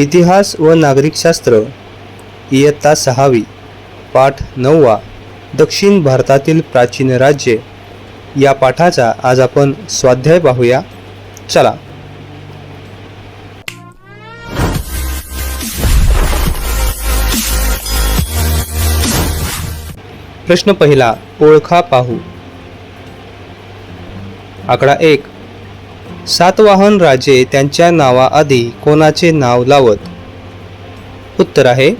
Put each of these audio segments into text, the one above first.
इतिहास व नागरिकशास्त्र. इयत्ता सहावी पाठ नववा दक्षिण भारतातील प्राचीन राज्ये. या पाठाचा आज आपण स्वाध्याय पाहूया. चला. प्रश्न पहिला ओळखा पाहू. आकडा एक सातवाहन राजे त्यांच्या नावाआधी कोणाचे नाव लावत? उत्तर आहे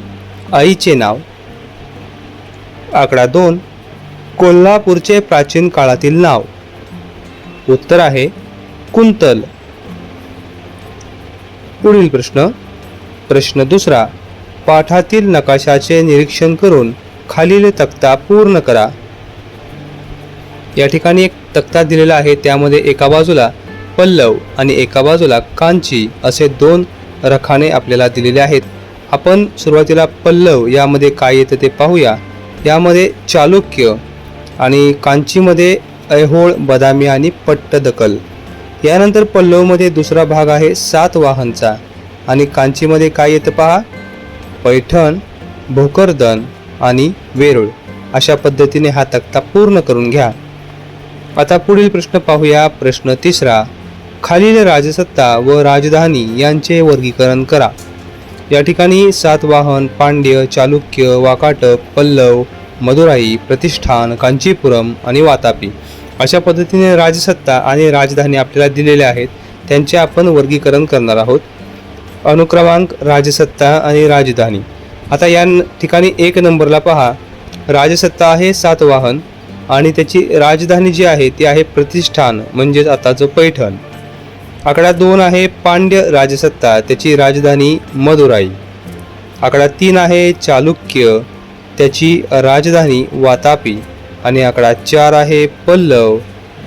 आईचे नाव. आकडा दोन कोल्हापूरचे प्राचीन काळातील नाव. उत्तर आहे कुंतल. पुढील प्रश्न. प्रश्न दुसरा पाठातील नकाशाचे निरीक्षण करून खालील तक्ता पूर्ण करा. या ठिकाणी एक तक्ता दिलेला आहे त्यामध्ये एका बाजूला पल्लव आणि एका बाजूला कांची असे दोन रखाने आपल्याला दिलेले आहेत. आपण सुरुवातीला पल्लव यामध्ये काय येतं ते पाहूया. यामध्ये चालुक्य आणि कांचीमध्ये ऐहोळ बदामी आणि पट्टदकल यानंतर पल्लवमध्ये दुसरा भाग आहे सातवाहनचा आणि कांचीमध्ये काय येतं पहा? पैठण भोकरदन आणि वेरूळ. अशा पद्धतीने हा तक्ता पूर्ण करून घ्या. आता पुढील प्रश्न पाहूया. प्रश्न तिसरा. खालील राजसत्ता व राजधानी यांचे वर्गीकरण करा. या ठिकाणी सातवाहन पांड्य चालुक्य वाकाटक पल्लव मदुराई प्रतिष्ठान कांचीपुरम आणि वातापी. अशा पद्धतीने राजसत्ता आणि राजधानी आपल्याला दिलेल्या आहेत. त्यांचे आपण वर्गीकरण करणार आहोत. अनुक्रमांक राजसत्ता आणि राजधानी. आता या ठिकाणी एक नंबरला पहा. राजसत्ता आहे सातवाहन आणि त्याची राजधानी जी आहे ती आहे प्रतिष्ठान म्हणजेच आताचं पैठण. आकडा दोन आहे पांड्य राजसत्ता त्याची राजधानी मदुराई. आकडा तीन आहे चालुक्य त्याची राजधानी वातापी. आणि आकडा चार आहे पल्लव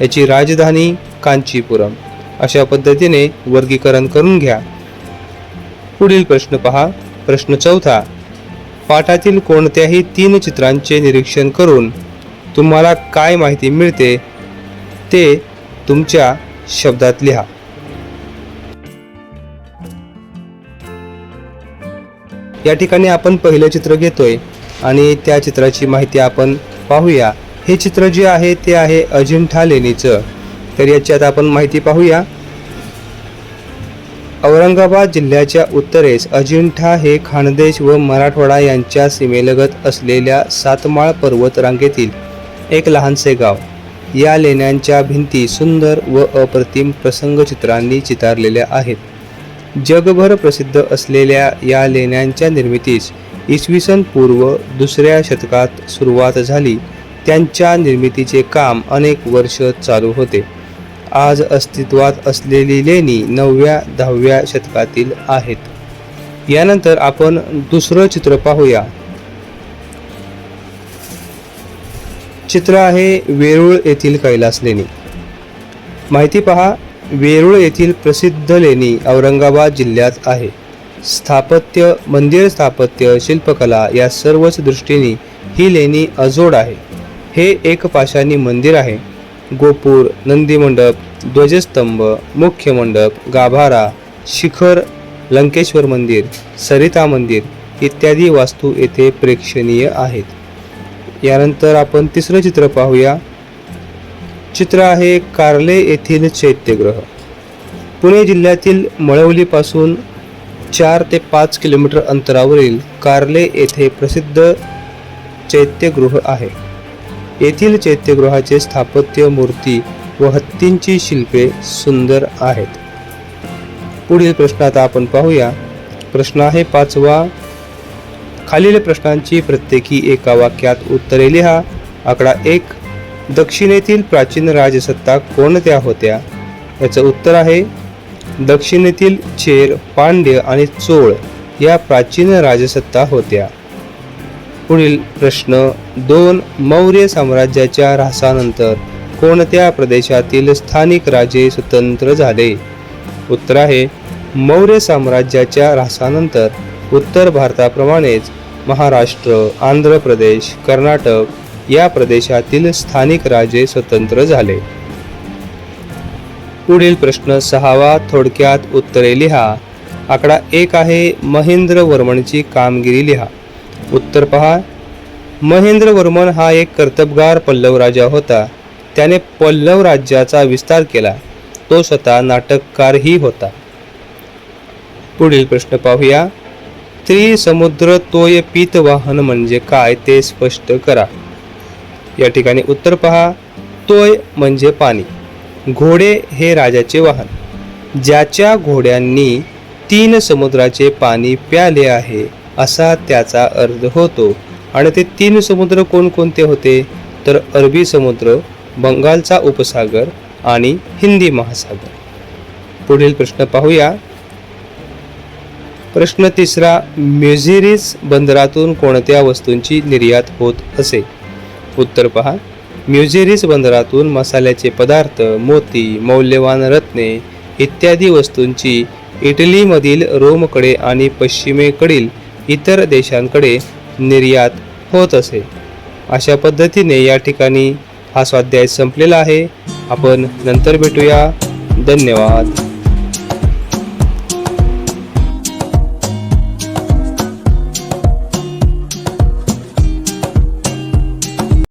याची राजधानी कांचीपुरम. अशा पद्धतीने वर्गीकरण करून घ्या. पुढील प्रश्न पहा. प्रश्न चौथा. पाठातील कोणत्याही तीन चित्रांचे निरीक्षण करून तुम्हाला काय माहिती मिळते ते तुमच्या शब्दात लिहा. या ठिकाणी आपण पहिलं चित्र घेतोय आणि त्या चित्राची माहिती आपण पाहूया. हे चित्र जे आहे ते आहे अजिंठा लेणीचं तर याच्यात आपण माहिती पाहूया. औरंगाबाद जिल्ह्याच्या उत्तरेस अजिंठा हे खानदेश व मराठवाडा यांच्या सीमेलगत असलेल्या सातमाळ पर्वत रांगेतील एक लहानसे गाव. या लेण्यांच्या भिंती सुंदर व अप्रतिम प्रसंगचित्रांनी चितारलेल्या आहेत. जगभर प्रसिद्ध असलेल्या या लेण्यांच्या निर्मितीस इसवी सन पूर्व दुसऱ्या शतकात सुरुवात झाली. त्यांच्या निर्मितीचे काम अनेक वर्ष चालू होते. आज अस्तित्वात असलेली लेणी नवव्या दहाव्या शतकातील आहेत. यानंतर आपण दुसरं चित्र पाहूया. चित्र आहे वेरूळ येथील कैलास लेणी. माहिती पहा. वेरूळ येथील प्रसिद्ध लेणी औरंगाबाद जिल्ह्यात आहे. स्थापत्य मंदिर स्थापत्य शिल्पकला या सर्वच दृष्टीने ही लेणी अजोड आहे. हे एक पाषाणी मंदिर आहे. गोपूर नंदीमंडप ध्वजस्तंभ मुख्य मंडप गाभारा शिखर लंकेश्वर मंदिर सरिता मंदिर इत्यादी वास्तू येथे प्रेक्षणीय आहेत. यानंतर आपण तिसरं चित्र पाहूया. चित्र आहे कार्ले येथील चैत्यग्रह. पुणे जिल्ह्यातील मळवलीपासून चार ते पाच किलोमीटर अंतरावरील कार्ले येथे प्रसिद्ध चैत्यगृह आहे. येथील चैत्यगृहाचे स्थापत्य मूर्ती व हत्तींची शिल्पे सुंदर आहेत. पुढील प्रश्न आता आपण पाहूया. प्रश्न आहे पाचवा. खालील प्रश्नांची प्रत्येकी एका वाक्यात उत्तरे लिहा. आकडा एक दक्षिणेतील प्राचीन राजसत्ता कोणत्या होत्या? याचं उत्तर आहे दक्षिणेतील चेर पांड्य आणि चोळ या प्राचीन राजसत्ता होत्या. पुढील प्रश्न दोन मौर्य साम्राज्याच्या ऱ्हासानंतर कोणत्या प्रदेशातील स्थानिक राजे स्वतंत्र झाले? उत्तर आहे मौर्य साम्राज्याच्या ऱ्हासानंतर उत्तर भारताप्रमाणेच महाराष्ट्र आंध्र प्रदेश कर्नाटक या प्रदेशातील स्थानिक राजे स्वतंत्र झाले. पुढील प्रश्न सहावा थोडक्यात उत्तरे लिहा. आकडा एक आहे महेंद्र वर्मनची कामगिरी लिहा. उत्तर पहा. महेंद्र वर्मन हा एक कर्तबगार पल्लव राजा होता. त्याने पल्लव राज्याचा विस्तार केला. तो स्वतः नाटककारही होता. पुढील प्रश्न पाहूया. त्रिसमुद्र तोय पीतवाहन म्हणजे काय ते स्पष्ट करा. या ठिकाणी उत्तर पहा. तोय म्हणजे पाणी. घोडे हे राजाचे वाहन. ज्याच्या घोड्यांनी तीन समुद्राचे पाणी प्याले आहे असा त्याचा अर्थ होतो. आणि ते तीन समुद्र कोणकोणते होते? तर अरबी समुद्र बंगालचा उपसागर आणि हिंदी महासागर. पुढील प्रश्न पाहूया. प्रश्न तिसरा म्युझिरिस बंदरातून कोणत्या वस्तूंची निर्यात होत असे? उत्तर पहा. म्युझेरिस बंदरातून मसाल्याचे पदार्थ मोती मौल्यवान रत्ने इत्यादी वस्तूंची इटलीमधील रोमकडे आणि पश्चिमेकडील इतर देशांकडे निर्यात होत असे. अशा पद्धतीने या ठिकाणी हा स्वाध्याय संपलेला आहे. आपण नंतर भेटूया. धन्यवाद.